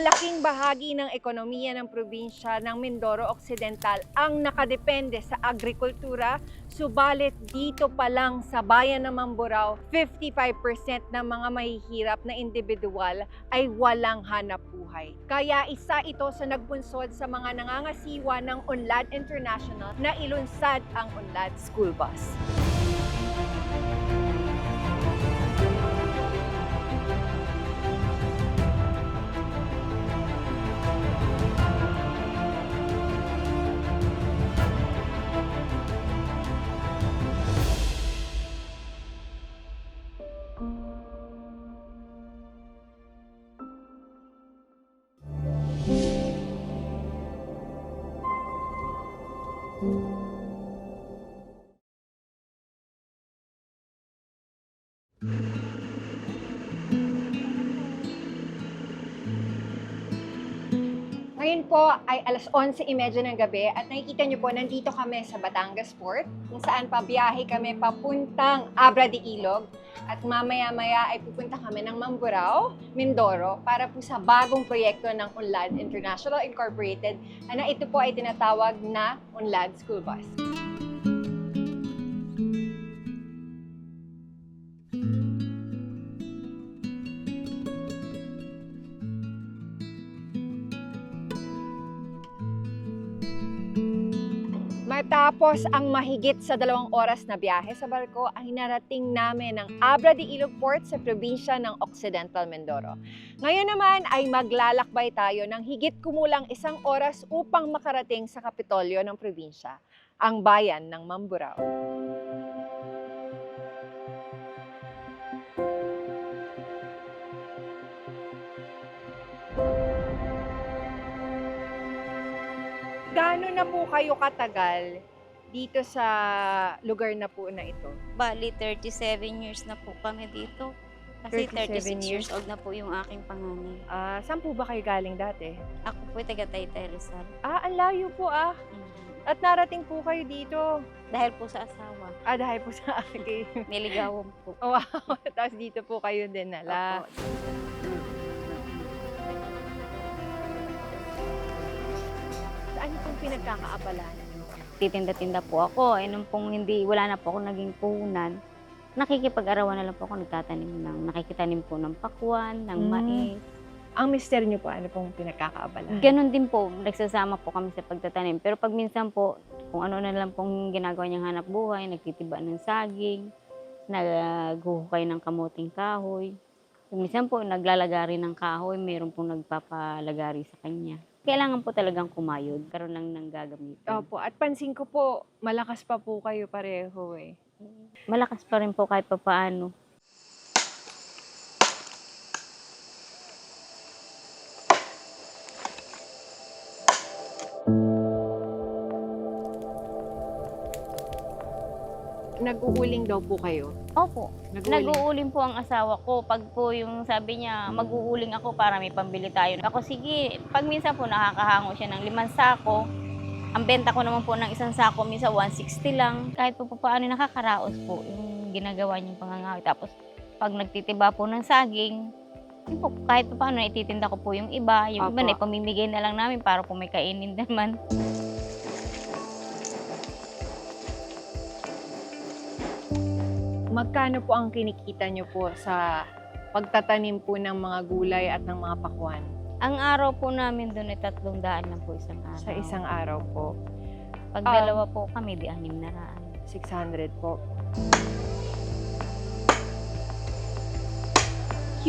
Malaking bahagi ng ekonomiya ng probinsya ng Mindoro Occidental ang nakadepende sa agrikultura, subalit dito pa lang sa bayan ng Mamburao, 55% ng mga mahihirap na individual ay walang hanap buhay. Kaya isa ito sa nagbunsod sa mga nangangasiwa ng Unlad International na ilunsad ang Unlad School Bus. Ngayon po ay alas 11.30 ng gabi at nakikita niyo po nandito kami sa Batangas Port kung saan pabiyahe kami papuntang Abra de Ilog at mamaya-maya ay pupunta kami ng Mamburao, Mindoro para po sa bagong proyekto ng Unlad International Incorporated na ito po ay tinatawag na Unlad School Bus. Matapos ang mahigit sa dalawang oras na biyahe sa barko, ay narating namin ang Abra de Ilog Port sa probinsya ng Occidental Mindoro. Ngayon naman ay maglalakbay tayo ng higit kumulang isang oras upang makarating sa Kapitolyo ng probinsya, ang bayan ng Mamburao. Gaano na po kayo katagal dito sa lugar na po na ito? Bali, 37 years na po kami dito. Kasi 37 36 years old na po yung aking panganay. Ah, saan po ba kayo galing dati? Ako po taga Taytay Rizal. Ah, ang layo po ah. Mhm. At narating po kayo dito. Dahil po sa asawa, Ah, dahil po sa akin. niligawan po. wow. Tapos dito po kayo din nala. Opo. Ano pong pinagkakaabalahan niyo? Titinda-tinda po ako. Eh, nung pong hindi, wala na po ako naging puhunan, nakikipag-arawan na lang po ako nagtatanim ng, nakikitanim po ng pakwan, ng Mm. mais. Ang mister niyo po, ano pong pinagkakaabalahan? Ganon din po, nagsasama po kami sa pagtatanim. Pero pag minsan po, kung ano na lang pong ginagawa niyang hanap buhay, nagtitiba ng saging, naghuhukay ng kamuting kahoy. Minsan po, naglalagari ng kahoy, mayroon pong nagpapalagari sa kanya. Kailangan po talagang kumayod, karoon lang ng gagamitin. Opo, at pansin ko po, malakas pa po kayo pareho eh. Malakas pa rin po kahit pa Nag-uuling daw po kayo. Opo, Nag-uuling. po ang asawa ko. Pag po yung sabi niya, mag-uuling ako para may pambili tayo. Ako, sige, pag minsan po nakakahango siya ng limang sako, ang benta ko naman po ng isang sako, minsan 160 lang. Kahit po pa paano nakakaraos po yung ginagawa niyang pangangawi. Tapos, pag nagtitiba po ng saging, po, kahit pa paano, ititinda ko po yung iba. Yung iba Opo. na ipamimigay na lang namin para po may kainin naman. Magkano po ang kinikita niyo po sa pagtatanim po ng mga gulay at ng mga pakwan Ang araw po namin doon ay tatlong daan lang po isang araw. sa isang araw po? Pag Um, dalawa po kami, di anim na raan. 600 po.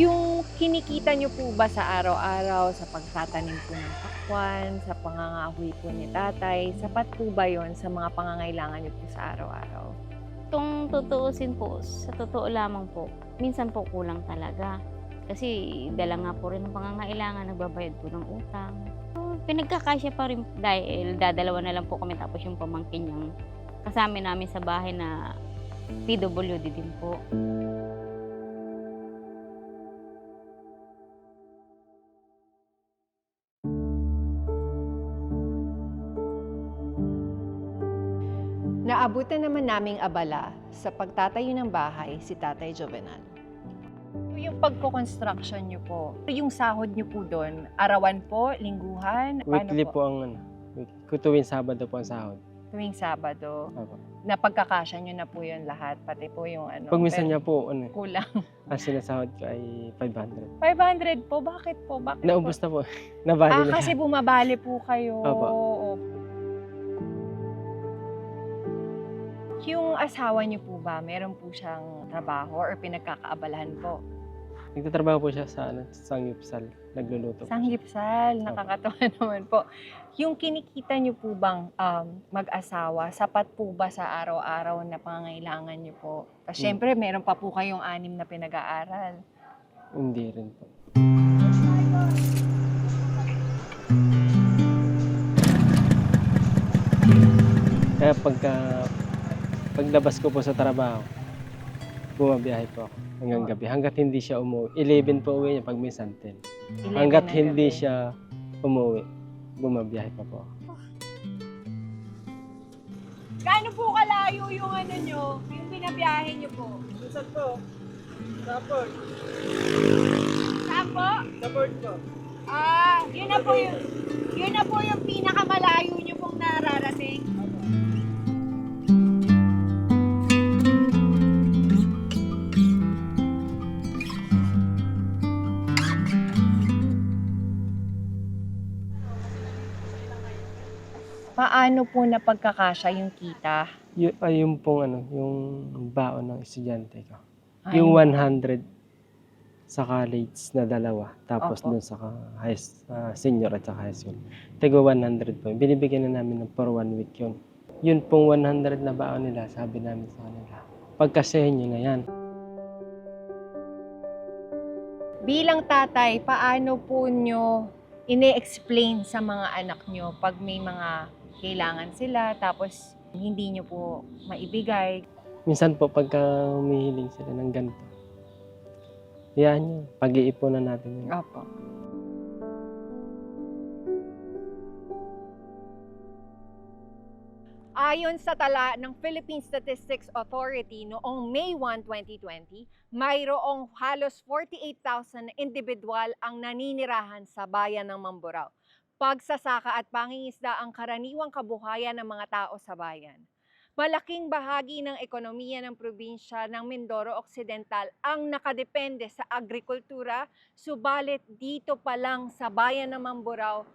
Yung kinikita niyo po ba sa araw-araw sa pagtatanim po ng pakwan, sa pangangahoy po ni tatay, sapat po ba yon sa mga pangangailangan niyo po sa araw-araw? Kung tutuusin po, sa totoo lamang po, minsan po kulang talaga. Kasi dala nga po rin ng pangangailangan, nagbabayad po ng utang. So, pinagkakasya pa rin dahil dadalawa na lang po kami tapos yung pamangkin niyang kasama namin sa bahay na PWD din po. Naabutan naman naming abala sa pagtatayo ng bahay si Tatay Jovenal. Yung pagko-construction nyo po, yung sahod nyo po doon, arawan po, lingguhan, Weekly po ang ano. week- Kutuwin Sabado po ang sahod. Tuwing Sabado, Opo. napagkakasya nyo na po yun lahat, pati po yung ano. Pag minsan niya po, ano, Kulang. ang sinasahod ko ay 500. 500 po, bakit po? Bakit Naubos po? na po. Nabali Ah, na. kasi bumabali po kayo. Opo. Oo. Yung asawa niyo po ba, meron po siyang trabaho or pinagkakaabalahan po? Nagtatrabaho po siya sa ano, Sangyupsal. Nagluluto. Sanggipsal, nakakatawa naman po. Yung kinikita niyo po bang um, mag-asawa, sapat po ba sa araw-araw na pangangailangan niyo po? Kasi Hmm. syempre, meron pa po kayong anim na pinag-aaral. Hindi rin po. Kaya pagka paglabas ko po sa trabaho, bumabiyahe po ako hanggang Oh. gabi. Hanggat hindi siya umuwi. 11 po uwi niya pag minsan 10. 11 Hanggat ng hindi siya umuwi, bumabiyahe pa po ako. Gaano po kalayo yung ano nyo, yung binabiyahe nyo po? Minsan po, sa port. Saan po? Sa port po. Ah, yun na po yung, yun na po yung pinakamalayo nyo pong nararating. Paano po napagkakasya yung kita? Y- ay, yung pong ano, yung baon ng estudyante ko. Ay, Yung 100 sa college na dalawa, tapos Opo. dun sa ka- high, s- ah, senior at saka high school. Tigo 100 po. yun. Binibigyan na namin ng for one week yun. Yun pong 100 na baon nila, sabi namin sa kanila. Pagkasahin nyo na yan. Bilang tatay, paano po nyo ine-explain sa mga anak nyo pag may mga kailangan sila tapos hindi nyo po maibigay? Minsan po pagka humihiling sila ng ganito, yan nyo, pag-iipunan natin yun. Opo. Ayon sa tala ng Philippine Statistics Authority noong May 1, 2020, mayroong halos 48,000 na individual ang naninirahan sa bayan ng Mamburao. Pagsasaka at pangingisda ang karaniwang kabuhayan ng mga tao sa bayan. Malaking bahagi ng ekonomiya ng probinsya ng Mindoro Occidental ang nakadepende sa agrikultura, subalit dito pa lang sa bayan ng Mamburao,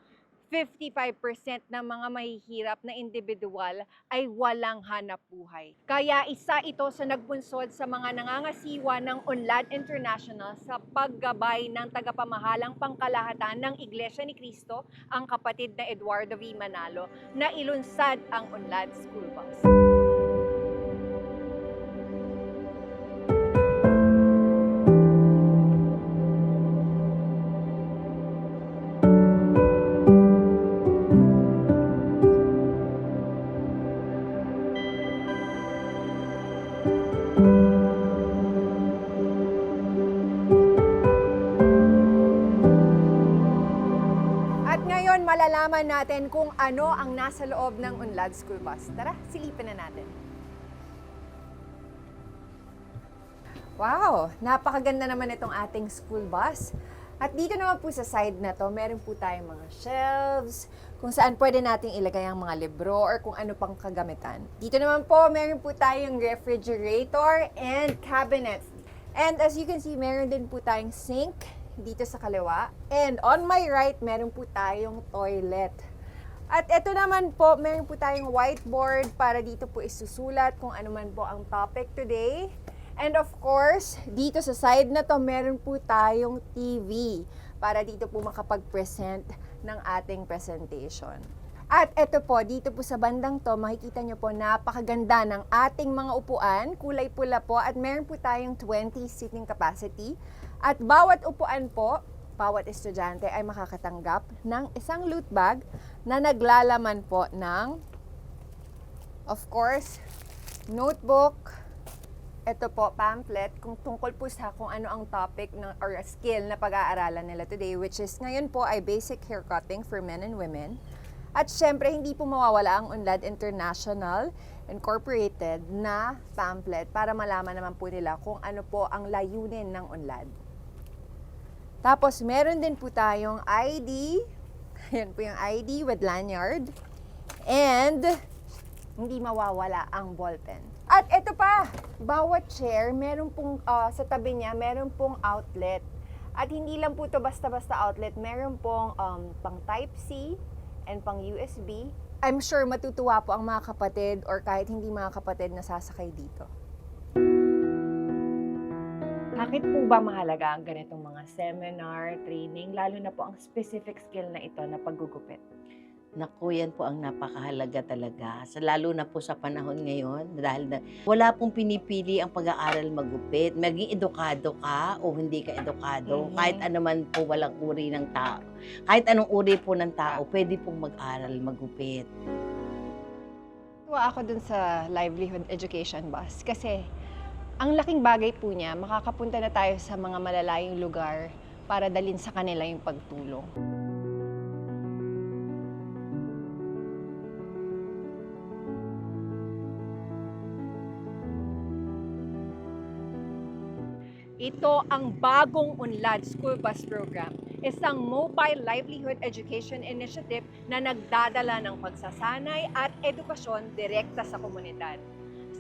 55% ng mga mahihirap na individual ay walang hanap buhay. Kaya isa ito sa nagbunsod sa mga nangangasiwa ng UNLAD International sa paggabay ng tagapamahalang pangkalahatan ng Iglesia ni Cristo, ang kapatid na Eduardo V. Manalo, na ilunsad ang UNLAD School Bus. Malalaman natin kung ano ang nasa loob ng Unlad School Bus. Tara, silipin na natin. Wow! Napakaganda naman itong ating school bus. At dito naman po sa side na to, meron po tayong mga shelves, kung saan pwede nating ilagay ang mga libro or kung ano pang kagamitan. Dito naman po, meron po tayong refrigerator and cabinets. And as you can see, meron din po tayong sink dito sa kaliwa. And on my right, meron po tayong toilet. At ito naman po, meron po tayong whiteboard para dito po isusulat kung ano man po ang topic today. And of course, dito sa side na to, meron po tayong TV para dito po makapag-present ng ating presentation. At ito po, dito po sa bandang to, makikita nyo po napakaganda ng ating mga upuan. Kulay pula po at meron po tayong 20 seating capacity. At bawat upuan po, bawat estudyante ay makakatanggap ng isang loot bag na naglalaman po ng, of course, notebook, ito po, pamphlet, kung tungkol po sa kung ano ang topic ng, or skill na pag-aaralan nila today, which is ngayon po ay basic hair cutting for men and women. At syempre, hindi po mawawala ang Unlad International Incorporated na pamphlet para malaman naman po nila kung ano po ang layunin ng Unlad. Tapos, meron din po tayong ID. Ayan po yung ID with lanyard. And, hindi mawawala ang ballpen. At ito pa, bawat chair, meron pong, ah, sa tabi niya, meron pong outlet. At hindi lang po to basta-basta outlet, meron pong um, pang Type-C and pang USB. I'm sure matutuwa po ang mga kapatid or kahit hindi mga kapatid na sasakay dito. Bakit po ba mahalaga ang ganitong mga seminar, training, lalo na po ang specific skill na ito na paggugupit? Naku, yan po ang napakahalaga talaga. Sa, lalo na po sa panahon ngayon, dahil na, wala pong pinipili ang pag-aaral magupit. Maging edukado ka o hindi ka edukado. Mhm. Kahit anuman po walang uri ng tao. Kahit anong uri po ng tao, pwede pong mag-aral magupit. Tuwa ako dun sa livelihood education bus kasi ang laking bagay po niya, makakapunta na tayo sa mga malalayong lugar para dalin sa kanila yung pagtulong. Ito ang bagong Unlad School Bus Program, isang mobile livelihood education initiative na nagdadala ng pagsasanay at edukasyon direkta sa komunidad.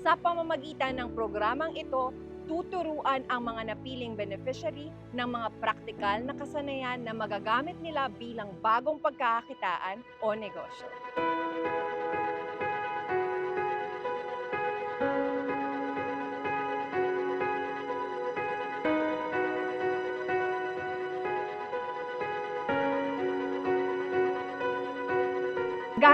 Sa pamamagitan ng programang ito, tuturuan ang mga napiling beneficiary ng mga praktikal na kasanayan na magagamit nila bilang bagong pagkakakitaan o negosyo.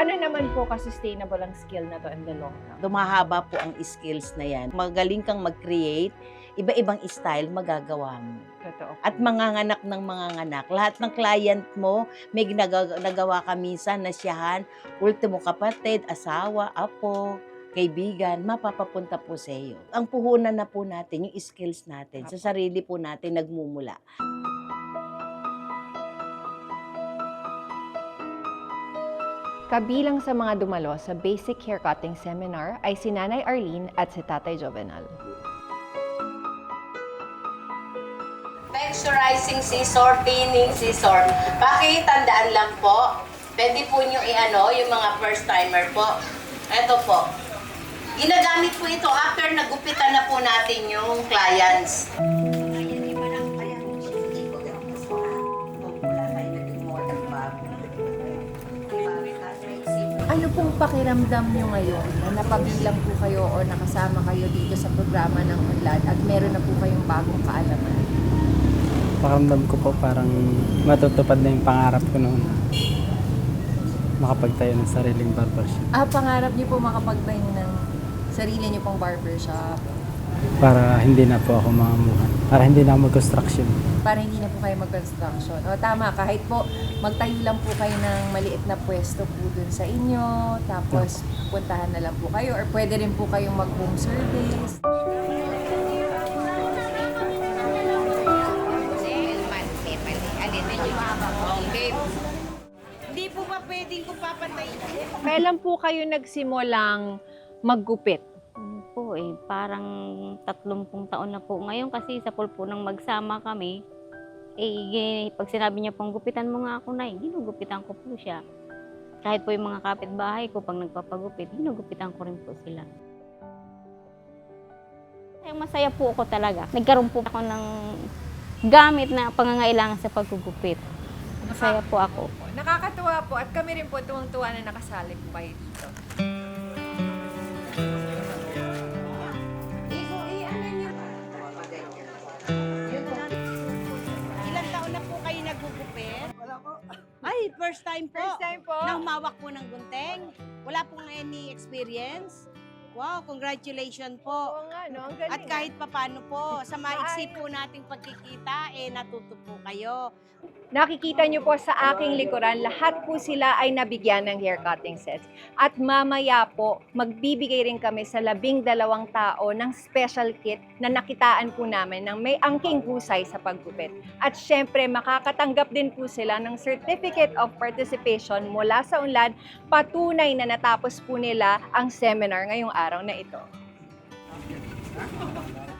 Gaano naman po ka-sustainable ang skill na to in the long run? Dumahaba po ang skills na yan. Magaling kang mag-create, iba-ibang style magagawa mo. Totoo. At manganganak ng mga nganak. Lahat ng client mo, may ginagawa nagawa ka minsan na siyahan, ultimo kapatid, asawa, apo, kaibigan, mapapapunta po sa iyo. Ang puhunan na po natin, yung skills natin, sa sarili po natin nagmumula. Kabilang sa mga dumalo sa Basic Haircutting Seminar ay si Nanay Arlene at si Tatay Jovenal. Texturizing scissor, thinning scissor. Pakitandaan lang po, pwede po nyo i-ano, yung mga first timer po. Ito po. Ginagamit po ito after nagupitan na po natin yung clients. Pong pakiramdam nyo ngayon na napabilang po kayo o nakasama kayo dito sa programa ng UNLAD at meron na po kayong bagong kaalaman? Pakiramdam ko po parang matutupad na yung pangarap ko noon. Makapagtayo ng sariling barbershop. Ah, pangarap niyo po makapagtayo ng sarili niyo pong barbershop Para hindi na po ako mangamuhan. Para hindi na ako mag-construction. para hindi na po kayo mag-construction. O tama, kahit po magtayo lang po kayo ng maliit na pwesto po dun sa inyo, tapos puntahan na lang po kayo or pwede rin po kayong mag-home service. Hindi po ba pwedeng ko papantayin? Kailan po kayo nagsimulang maggupit? Po eh, parang tatlumpung taon na po ngayon kasi sa pulpo nang magsama kami, eh, pag sinabi niya pong gupitan mo nga ako na ginugupitan ko po siya. Kahit po yung mga kapitbahay ko, pag nagpapagupit, ginugupitan ko rin po sila. Kaya masaya po ako talaga. Nagkaroon po ako ng gamit na pangangailangan sa paggugupit. Masaya po ako. Nakakatuwa po at kami rin po tuwang-tuwa na nakasali po kayo dito. Ay, first time po. First time po. Nang mawak po ng gunting. Wala pong any experience. Wow, congratulations po. Oo nga, no? Ang galing. At kahit papano po, sa maiksi po nating pagkikita, eh natuto po kayo. Nakikita niyo po sa aking likuran, lahat po sila ay nabigyan ng hair cutting sets. At mamaya po, magbibigay rin kami sa labing dalawang tao ng special kit na nakitaan po namin ng may angking husay sa paggupit. At syempre, makakatanggap din po sila ng Certificate of Participation mula sa UNLAD, patunay na natapos po nila ang seminar ngayong araw na ito.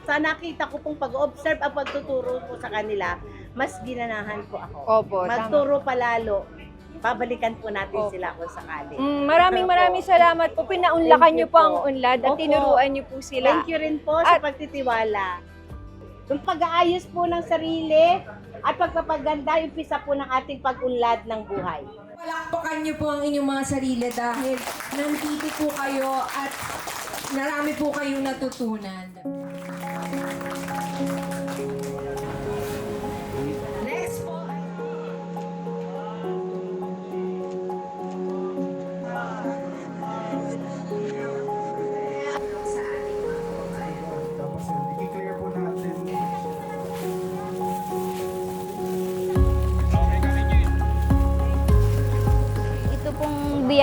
Sa nakita ko pong pag-observe at pagtuturo po sa kanila, mas ginanahan po ako. Opo, tama. Magturo palalo. Babalikan po natin Opo. sila kung sakali. Mm, maraming maraming salamat po. Pinaunlakan niyo po ang. UNLAD at Opo. tinuruan niyo po sila. Thank you rin po sa At- pagtitiwala. Yung pag-aayos po ng sarili at pagpapaganda yung pisa po ng ating pag-unlad ng buhay. Palakpakan niyo po ang inyong mga sarili dahil nandito po kayo at marami po kayong natutunan.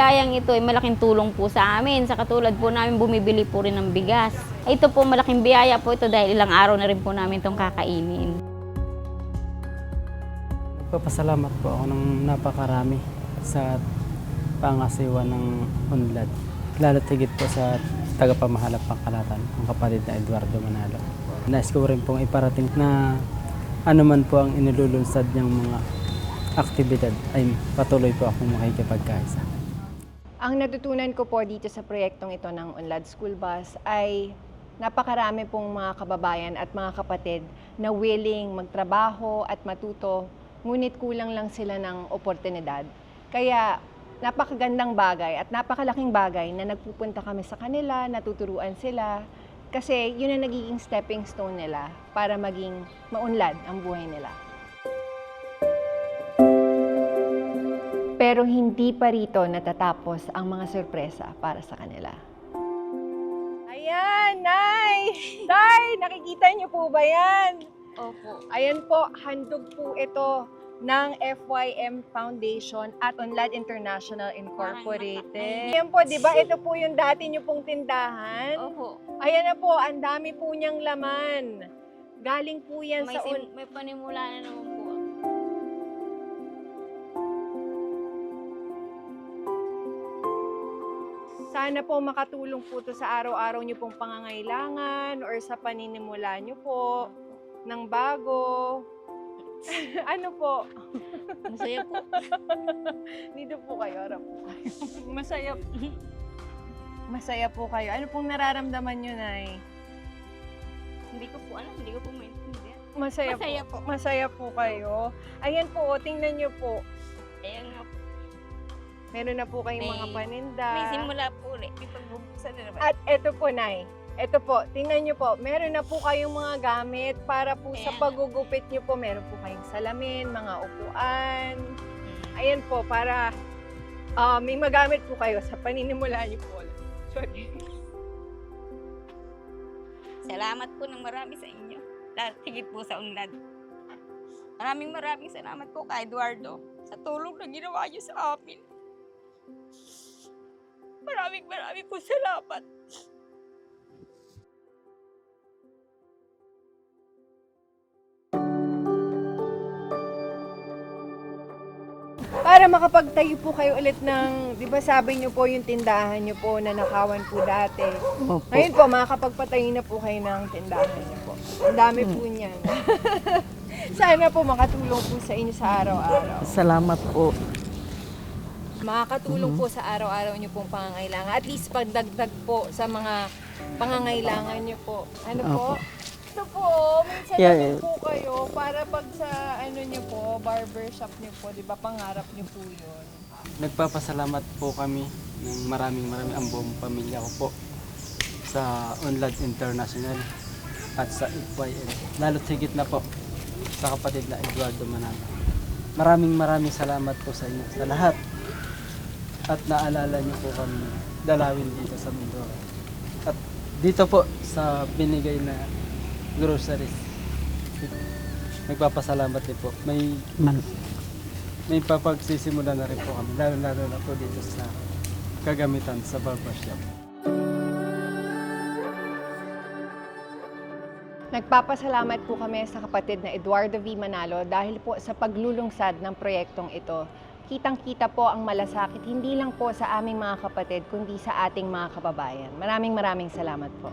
Biyayang ito ay malaking tulong po sa amin. Sa katulad po namin bumibili po rin ng bigas. Ito po malaking biyaya po ito dahil ilang araw na rin po namin itong kakainin. Nagpapasalamat po ako ng napakarami sa pangasiwa ng UNLAD. Lalo't higit po sa tagapamahala pangkalatan, ang kapatid na Eduardo Manalo. Nais ko rin pong iparating na ano man po ang inilulunsad niyang mga aktibidad ay patuloy po akong makikipagkaisa. Ang natutunan ko po dito sa proyektong ito ng UNLAD School Bus ay napakarami pong mga kababayan at mga kapatid na willing magtrabaho at matuto, ngunit kulang lang sila ng oportunidad. Kaya napakagandang bagay at napakalaking bagay na nagpupunta kami sa kanila, natuturuan sila, kasi yun ang nagiging stepping stone nila para maging maunlad ang buhay nila. Pero hindi pa rito natatapos ang mga sorpresa para sa kanila. Ayan, Nay! Tay, nakikita niyo po ba yan? Opo. Ayan po, handog po ito ng FYM Foundation at Unlad International Incorporated. Ayan po, di ba? Ito po yung dati niyo pong tindahan. Opo. Ayan na po, ang dami po niyang laman. Galing po yan May, sa... sim- Un- may panimula na naman po. Sana po makatulong po to sa araw-araw niyo pong pangangailangan or sa paninimula niyo po ng bago. ano po? Masaya po. Dito po kayo, harap po kayo. Masaya po. Masaya po kayo. Ano pong nararamdaman niyo, Nay? Hindi ko po alam, hindi ko po maintindihan. Masaya, Masaya po. Masaya po kayo. Ayan po, oh, tingnan niyo po. Ayan nga po. Meron na po kayong mga May- paninda. May simula po ulit. May pagbubuksan na naman. At eto po, Nay. Eto po, tingnan niyo po. Meron na po kayong mga gamit para po sa Ayan. pagugupit niyo po. Meron po kayong salamin, mga upuan. Ayan po, para ah, may magamit po kayo sa paninimula niyo po. Sorry. Salamat po ng marami sa inyo. Lahat higit po sa unlad. Maraming maraming salamat po kay Eduardo sa tulong na ginawa niyo sa amin. Maraming maraming po salamat. Para makapagtayo po kayo ulit ng, di ba sabi niyo po yung tindahan niyo po na nakawan po dati. Ngayon po, makakapagpatayo na po kayo ng tindahan niyo po. Ang dami po niyan. Sana po makatulong po sa inyo sa araw-araw. Salamat po. Makakatulong po sa araw-araw niyo pong pangangailangan. At least pagdagdag po sa mga pangangailangan niyo po. Ano po? Ito po, may salamin Yeah, po kayo para pag sa ano niyo po, barbershop niyo po, di ba pangarap niyo po yun. Nagpapasalamat po kami ng maraming maraming ang buong pamilya ko po sa UNLAD International at sa FYM. Lalo't higit na po sa kapatid na Eduardo Manalo. Maraming maraming salamat po sa inyo, sa lahat. At naalala niyo po kami dalawin dito sa Mindoro. At Dito po sa binigay na groceries. Nagpapasalamat din po. May may papagsisimula na rin po kami. Lalo lalo na po dito sa kagamitan sa barbershop. Nagpapasalamat po kami sa kapatid na Eduardo V. Manalo dahil po sa paglulungsad ng proyektong ito. Kitang-kita po ang malasakit hindi lang po sa aming mga kapatid kundi sa ating mga kababayan. Maraming maraming salamat po.